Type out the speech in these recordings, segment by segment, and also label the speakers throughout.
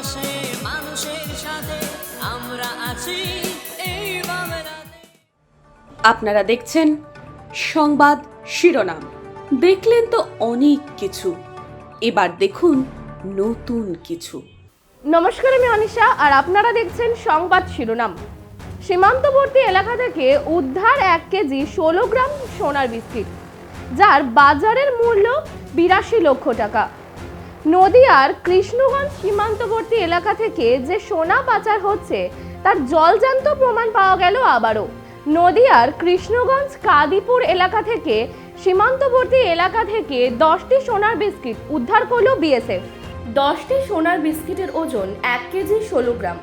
Speaker 1: পাশে মানুষের সাথে আমরা আছি। এই
Speaker 2: আপনারা দেখছেন সংবাদ শিরোনাম। দেখলেন তো অনেক কিছু। এবার দেখুন নতুন কিছু।
Speaker 3: নমস্কার আমি অনিশা আর আপনারা দেখছেন সংবাদ শিরোনাম। সীমান্তবর্তী এলাকা থেকে উদ্ধার এক কেজি ষোলো গ্রাম সোনার বিস্কিট যার বাজারের মূল্য বিরাশি লক্ষ টাকা। নদিয়ার কৃষ্ণগঞ্জ সীমান্তবর্তী এলাকা থেকে যে সোনা পাচার হচ্ছে, তার জলজান্ত প্রমাণ পাওয়া গেল আবারও। নদিয়ার কৃষ্ণগঞ্জ কাদিপুর এলাকা থেকে, সীমান্তবর্তী এলাকা থেকে দশটি সোনার বিস্কিট উদ্ধার করল বিএসএফ। দশটি সোনার বিস্কিটের ওজন এক কেজি ষোলো গ্রাম।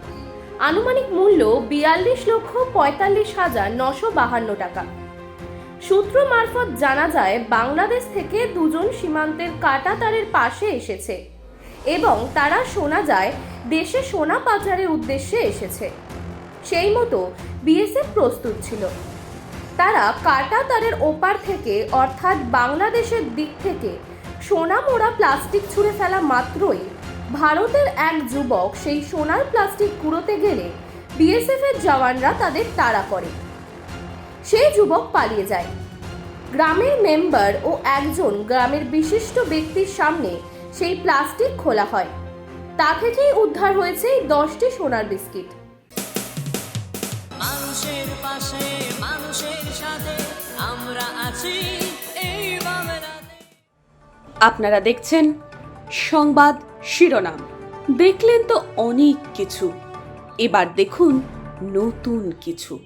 Speaker 3: আনুমানিক মূল্য বিয়াল্লিশ লক্ষ পঁয়তাল্লিশ হাজার নশো বাহান্ন টাকা। সূত্র মারফত জানা যায়, বাংলাদেশ থেকে দুজন সীমান্তের কাটা তারের পাশে এসেছে এবং তারা শোনা যায়, দেশে সোনা পাচারের উদ্দেশ্যে এসেছে। সেই মতো বিএসএফ প্রস্তুত ছিল। তারা কাটা তারের ওপার থেকে, অর্থাৎ বাংলাদেশের দিক থেকে, সোনা মোড়া প্লাস্টিক ছুঁড়ে ফেলা মাত্রই ভারতের এক যুবক সেই সোনার প্লাস্টিক কুড়োতে গেলে বিএসএফ এর জওয়ানরা তাদের তাড়া করে। সেই যুবক পালিয়ে যায়। গ্রামের মেম্বার ও একজন গ্রামের বিশিষ্ট ব্যক্তির সামনে সেই প্লাস্টিক খোলা হয়। তা থেকেই উদ্ধার হয়েছে এই দশটি সোনার বিস্কিট।
Speaker 1: মানুষের পাশে মানুষের সাথে আমরা আছি এই
Speaker 2: আপনারা দেখছেন সংবাদ শিরোনাম। দেখলেন তো অনেক কিছু। এবার দেখুন নতুন কিছু।